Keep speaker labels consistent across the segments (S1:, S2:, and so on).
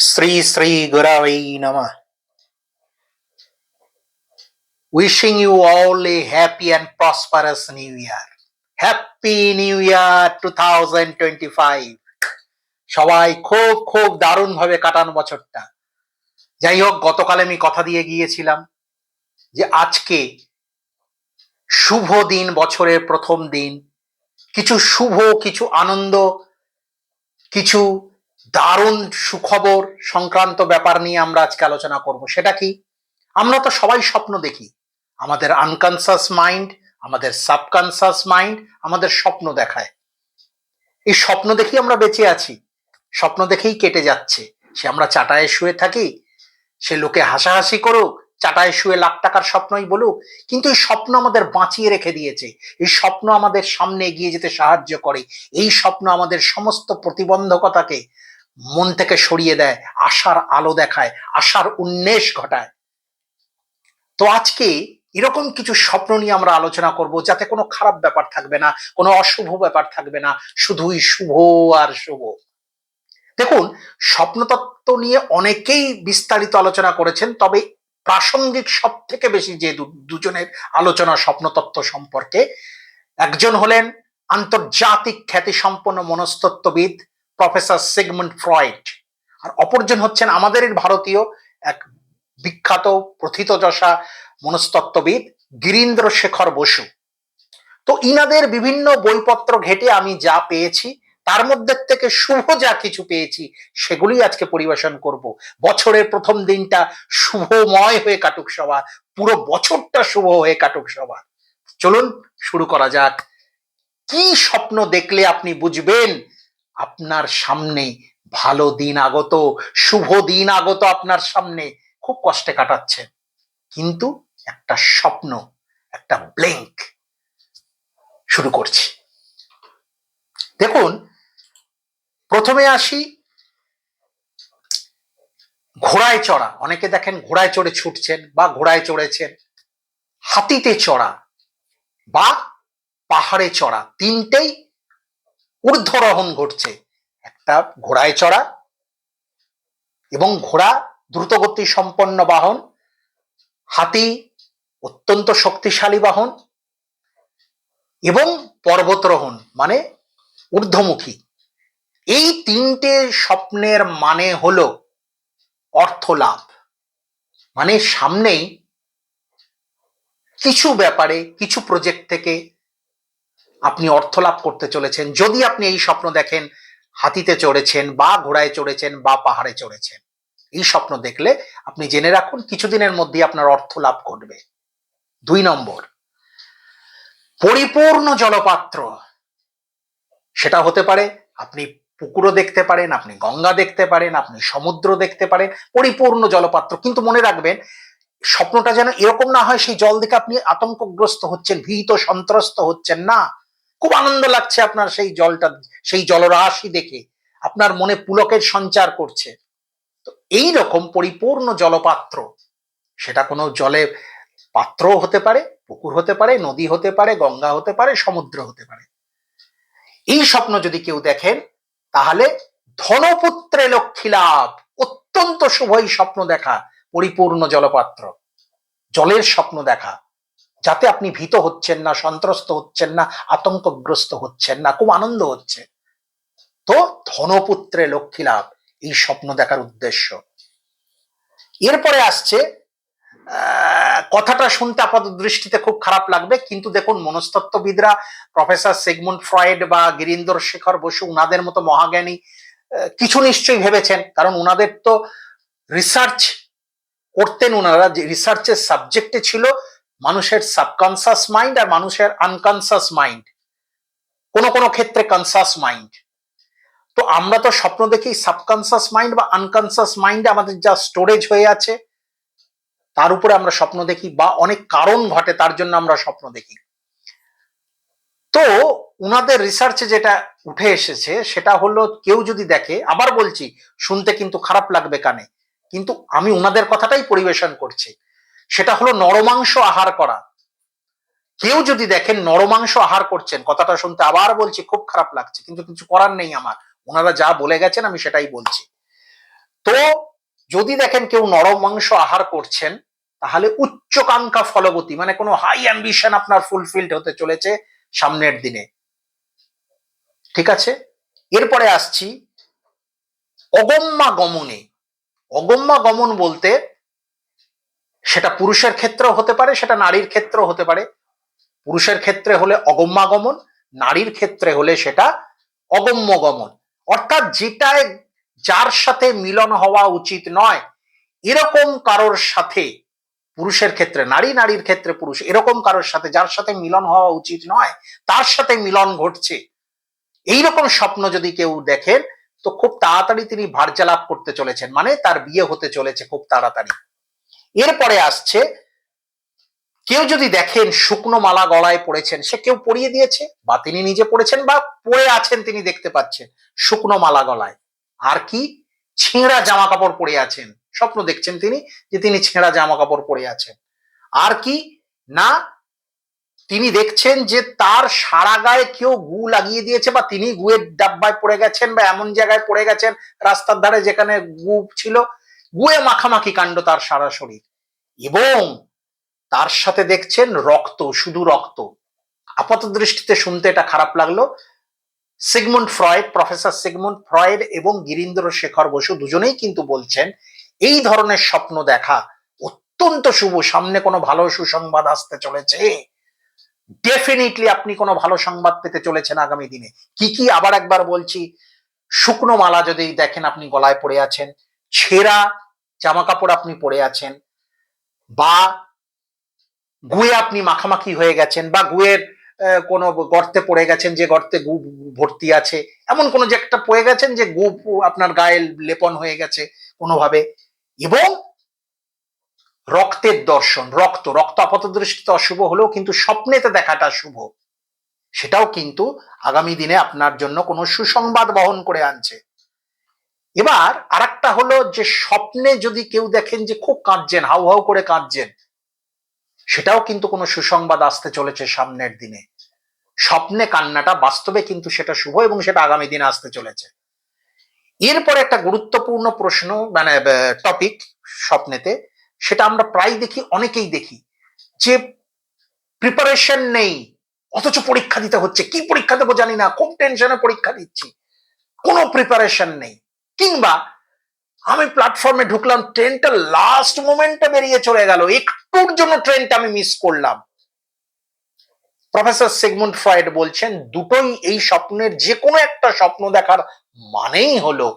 S1: Sri Sri Guravai Nama. Wishing you all a happy and prosperous new year. Happy New Year 2025. সবাই খুব খুব দারুণ ভাবে কাটানো বছরটা যাই হোক, গতকাল আমি কথা দিয়ে গিয়েছিলাম যে আজকে শুভ দিন, বছরের প্রথম দিন কিছু শুভ, কিছু আনন্দ, কিছু দারুণ সুখবর সংক্রান্ত ব্যাপার নিয়ে আমরা আজকে আলোচনা করব। সেটা কি? আমরা তো সবাই স্বপ্ন দেখি। আমাদের আনকনসাস মাইন্ড আমাদের সাবকনসাস মাইন্ড আমাদের স্বপ্ন দেখায়। এই স্বপ্ন দেখেই আমরা বেঁচে আছি। স্বপ্ন দেখেই কেটে যাচ্ছে। সে আমরা চাটায় শুয়ে থাকি, সে লোকে হাসাহাসি করুক, চাটায় শুয়ে লাখ টাকার স্বপ্নই বলুক, কিন্তু এই স্বপ্ন আমাদের বাঁচিয়ে রেখে দিয়েছে। এই স্বপ্ন আমাদের সামনে এগিয়ে যেতে সাহায্য করে। এই স্বপ্ন আমাদের সমস্ত প্রতিবন্ধকতাকে মন থেকে সরিয়ে দেয়, আশার আলো দেখায়, আশার উন্মেষ ঘটায়। তো আজকে এরকম কিছু স্বপ্ন নিয়ে আমরা আলোচনা করব যাতে কোনো খারাপ ব্যাপার থাকবে না, কোনো অশুভ ব্যাপার থাকবে না, শুধুই শুভ আর শুভ। দেখুন, স্বপ্নতত্ত্ব নিয়ে অনেকেই বিস্তারিত আলোচনা করেছেন, তবে প্রাসঙ্গিক সব থেকে বেশি যে দুজনের আলোচনা স্বপ্নতত্ত্ব সম্পর্কে, একজন হলেন আন্তর্জাতিক খ্যাতিসম্পন্ন মনস্তত্ত্ববিদ প্রফেসর সিগমন্ড ফ্রয়েড। আর অপরজন হচ্ছেন আমাদের ভারতীয় এক বিখ্যাত প্রথিতযশা মনস্তত্ত্ববিদ গিরীন্দ্র শেখর বসু। তো ইনাদের বিভিন্ন বইপত্র ঘেটে আমি যা পেয়েছি, তার মধ্যে থেকে শুভ যা কিছু পেয়েছি, সেগুলি আজকে পরিবেশন করব। বছরের প্রথম দিনটা শুভময় হয়ে কাটুক সবার, পুরো বছরটা শুভ হয়ে কাটুক সবার। চলুন, শুরু করা যাক। কি স্বপ্ন দেখলে আপনি বুঝবেন? আপনার সামনে। ভালো দিন আগত, শুভ দিন আগত আপনার সামনে। খুব কষ্টে কাটাচ্ছেন কিন্তু একটা স্বপ্ন, একটা ব্ল্যাঙ্ক শুরু করছি। দেখুন, প্রথমে আসি ঘোড়ায় চড়া। অনেকে দেখেন ঘোড়ায় চড়ে ছুটছেন বা ঘোড়ায় চড়েছেন। হাতিতে চড়া বা পাহাড়ে চড়া। তিনটেই ঊর্ধ্বরোহণ ঘটছে। একটা ঘোড়ায় চড়া এবং ঘোড়া দ্রুতগতি সম্পন্ন বাহন, হাতি অত্যন্ত শক্তিশালী বাহন এবং পর্বতরোহণ মানে ঊর্ধ্বমুখী। এই তিনটে স্বপ্নের মানে হলো অর্থ লাভ মানে সামনেই কিছু ব্যাপারে, কিছু প্রজেক্ট থেকে আপনি অর্থ লাভ করতে চলেছেন, যদি আপনি এই স্বপ্ন দেখেন, হাতিতে চড়েছেন, বা ঘোড়ায় চড়েছেন, বা পাহাড়ে চড়েছেন, এই স্বপ্ন দেখলে আপনি জেনে রাখুন কিছুদিনের মধ্যে আপনার অর্থ লাভ ঘটবে। দুই নম্বর, পরিপূর্ণ জলপাত্র, সেটা হতে পারে আপনি পুকুরও দেখতে পারেন, আপনি গঙ্গা দেখতে পারেন, আপনি সমুদ্র দেখতে পারেন, পরিপূর্ণ জলপাত্র। কিন্তু মনে রাখবেন, স্বপ্নটা যেন এরকম না হয় সেই জল দেখে আপনি আতঙ্কগ্রস্ত হচ্ছেন, ভীত, সন্ত্রস্ত হচ্ছেন না। খুব আনন্দ লাগছে আপনার সেই জলটা, সেই জলরাশি দেখে। আপনার মনে পুলকের সঞ্চার করছে। তো এই রকম পরিপূর্ণ জলপাত্র, সেটা কোনো জলে পাত্র হতে পারে, পুকুর হতে পারে, নদী হতে পারে, গঙ্গা হতে পারে, সমুদ্র হতে পারে। এই স্বপ্ন যদি কেউ দেখেন, তাহলে ধনপুত্রে লক্ষ্মী লাভ, অত্যন্ত শুভ এই স্বপ্ন দেখা, পরিপূর্ণ জলপাত্র। জলের স্বপ্ন দেখা। যাতে আপনি ভীত হচ্ছেন না, সন্ত্রস্ত হচ্ছেন না, আতঙ্কগ্রস্ত হচ্ছেন না, খুব আনন্দ হচ্ছে। তো ধনপুত্রে লক্ষ্মী লাভ এই স্বপ্ন দেখার উদ্দেশ্য। এরপরে আসছে কথাটা শুনতে আপাত দৃষ্টিতে খুব খারাপ লাগবে, কিন্তু দেখুন মনস্তত্ত্ববিদরা, প্রফেসর সেগমুন্ড ফ্রয়েড বা গিরীন্দ্র শেখর বসু উনাদের মতো মহাজ্ঞানী কিছু নিশ্চয়ই ভেবেছেন, কারণ উনাদের তো রিসার্চ করতেন উনারা, যে রিসার্চের সাবজেক্টে ছিল মানুষের সাবকনসাস মাইন্ড আর মানুষের আনকনসাস মাইন্ড কোনো কোনো ক্ষেত্রে কনসাস মাইন্ড তো আমরা তো স্বপ্ন দেখি সাবকনসাস মাইন্ড বা আনকনসাস মাইন্ডে আমাদের যা স্টোরেজ হয়ে আছে, তার উপরে আমরা স্বপ্ন দেখি বা অনেক কারণ ঘটে তার জন্য আমরা স্বপ্ন দেখি। তো উনাদের রিসার্চে যেটা উঠে এসেছে, সেটা হলো কেউ যদি দেখে, আবার বলছি, শুনতে কিন্তু খারাপ লাগবে কানে। কিন্তু আমি উনাদের কথাটাই পরিবেশন করছি। সেটা হলো নরমাংস আহার করা। কেউ যদি দেখেন নরমাংস আহার করছেন, কথাটা শুনতে আবার বলছি, খুব খারাপ লাগছে, কিন্তু কিছু করার নেই আমার। ওনারা যা বলে গেছেন, আমি সেটাই বলছি। তো যদি দেখেন কেউ নরম মাংস আহার করছেন, তাহলে উচ্চকাঙ্ক্ষা ফলবতী মানে কোনো হাই অ্যাম্বিশন আপনার ফুলফিলড হতে চলেছে সামনের দিনে। ঠিক আছে? এরপরে আসছি, অগম্যা গমনে। অগম্যা গমন বলতে সেটা পুরুষের ক্ষেত্রেও হতে পারে, সেটা নারীর ক্ষেত্রেও হতে পারে। পুরুষের ক্ষেত্রে হলে অগম্যাগমন, নারীর ক্ষেত্রে হলে সেটা অগম্য গমন অর্থাৎ যেটায় যার সাথে মিলন হওয়া উচিত নয়, এরকম কারোর সাথে পুরুষের ক্ষেত্রে, নারী, নারীর ক্ষেত্রে পুরুষ, এরকম কারোর সাথে যার সাথে মিলন হওয়া উচিত নয়, তার সাথে মিলন ঘটছে। এইরকম স্বপ্ন যদি কেউ দেখেন, তো খুব তাড়াতাড়ি তিনি ভার্যা লাভ করতে চলেছেন মানে তার বিয়ে হতে চলেছে খুব তাড়াতাড়ি। এরপরে আসছে, কেউ যদি দেখেন শুকনো মালা গলায় পড়েছেন, সে কেউ পরিয়ে দিয়েছে বা তিনি নিজে পড়েছেন বা পরে আছেন তিনি দেখতে পাচ্ছেন শুকনো মালা গলায়। আর কি? ছেঁড়া জামা কাপড় পরে আছেন। স্বপ্ন দেখছেন তিনি যে তিনি ছেঁড়া জামা কাপড় পরে আছেন। আর কি? না, তিনি দেখছেন যে তার সারা গায়ে কেউ গু লাগিয়ে দিয়েছে বা তিনি গুয়ের ডাব্বায় পড়ে গেছেন বা এমন জায়গায় পড়ে গেছেন, রাস্তার ধারে যেখানে গু ছিল গুয়ে মাখামাখি কাণ্ড তার সারা শরীর। এবং তার সাথে দেখছেন রক্ত, শুধু রক্ত। আপাত দৃষ্টিতে শুনতে এটা খারাপ লাগল। Sigmund Freud, professor Sigmund Freud এবং গিরীন্দ্র শেখর বসু দুজনেই কিন্তু বলছেন, এই ধরনের স্বপ্ন দেখা অত্যন্ত শুভ। সামনে কোনো ভালো সুসংবাদ আসতে চলেছে। ডেফিনেটলি আপনি কোনো ভালো সংবাদ পেতে চলেছেন আগামী দিনে। কি কি আবার একবার বলছি? শুকনো মালা যদি দেখেন আপনি গলায় পড়ে আছেন। ছেঁড়া জামা কাপড় আপনি পরে আছেন বা গুয়ে আপনি মাখামাখি হয়ে গেছেন বা গুয়ের কোনো গর্তে পড়ে গেছেন যে গর্তে গু ভর্তি আছে, এমন কোনো যে একটা পড়ে গেছেন যে গু আপনার গায়ে লেপন হয়ে গেছে কোনোভাবে এবং রক্তের দর্শন, রক্ত রক্ত আপাত দৃষ্টিতে অশুভ হলেও কিন্তু স্বপ্নেতে দেখাটা শুভ। সেটাও কিন্তু আগামী দিনে আপনার জন্য কোনো সুসংবাদ বহন করে আনছে। এবার আরেকটা হলো যে স্বপ্নে যদি কেউ দেখেন যে খুব কাঁদছেন, হাউ হাউ করে কাঁদছেন, সেটাও কিন্তু কোনো সুসংবাদ আসতে চলেছে সামনের দিনে। স্বপ্নে কান্নাটা বাস্তবে কিন্তু সেটা শুভ এবং সেটা আগামী দিনে আসতে চলেছে। এরপরে একটা গুরুত্বপূর্ণ প্রশ্ন মানে টপিক স্বপ্নেতে, সেটা আমরা প্রায় দেখি, অনেকেই দেখি, যে প্রিপারেশন নেই, অথচ পরীক্ষা দিতে হচ্ছে। কি পরীক্ষা দেবো জানি না, খুব টেনশনে পরীক্ষা দিচ্ছি। কোনো প্রিপারেশন নেই। কিংবা আমি প্ল্যাটফর্মে ঢুকলাম ট্রেনটা লাস্ট মোমেন্টে বেরিয়ে চলে গেল। একটুর জন্য ট্রেনটা আমি মিস করলাম। প্রফেসর সেগমুন্ড ফ্রয়েড বলছেন, দুটোই এই স্বপ্নের যে কোনো একটা স্বপ্ন দেখার মানেই হলো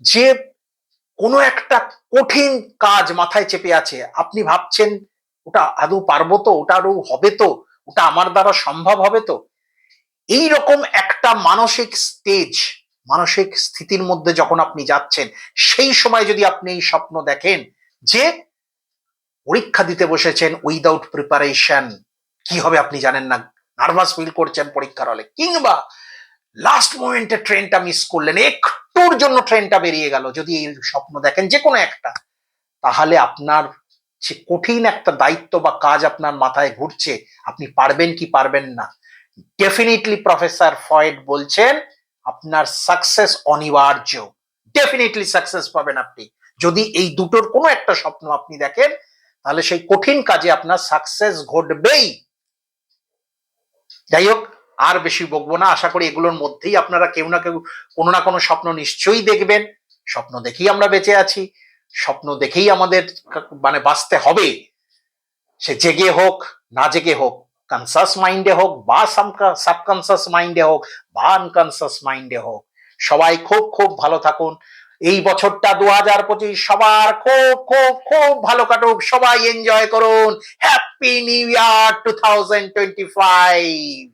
S1: যে কোনো একটা কঠিন কাজ মাথায় চেপে আছে। আপনি ভাবছেন, ওটা আদৌ পারব তো? ওটা আদৌ হবে তো? ওটা আমার দ্বারা সম্ভব হবে তো? এই রকম একটা মানসিক স্টেজ মানসিক স্থিতির মধ্যে যখন আপনি যাচ্ছেন, সেই সময় যদি আপনি এই স্বপ্ন দেখেন যে পরীক্ষা দিতে বসেছেন উইদাউট প্রিপারেশন কি হবে আপনি জানেন না? নার্ভাস ফিল করছেন পরীক্ষার হলে। কিংবা লাস্ট মোমেন্টে ট্রেনটা মিস করলেন, একটুর জন্য ট্রেনটা বেরিয়ে গেল, যদি এই স্বপ্ন দেখেন যে কোনো একটা, তাহলে আপনার যে কঠিন একটা দায়িত্ব বা কাজ আপনার মাথায় ঘুরছে, আপনি পারবেন কি পারবেন না। ডেফিনেটলি প্রফেসর ফয়েড বলছেন আপনার সাকসেস অনিবার্য। ডেফিনেটলি সাকসেস পাবেন আপনি। যদি এই দুটোর কোনো একটা স্বপ্ন আপনি দেখেন, তাহলে সেই কঠিন কাজে আপনার সাকসেস ঘটবেই। যাই হোক, আর বেশি বকবো না। আশা করি এগুলোর মধ্যেই আপনারা কেউ না কেউ কোনো না কোনো স্বপ্ন নিশ্চয়ই দেখবেন। স্বপ্ন দেখেই আমরা বেঁচে আছি। স্বপ্ন দেখেই আমাদের মানে বাঁচতে হবে। সে জেগে হোক, না জেগে হোক কনসাস মাইন্ডে হোক বা সাবকনসাস মাইন্ডে হোক বা আনকনসাস মাইন্ডে হোক, সবাই খুব খুব ভালো থাকুন। এই বছরটা দু হাজার পঁচিশ, সবার খুব খুব খুব ভালো কাটুক, সবাই এনজয় করুন। Happy new year two thousand twenty five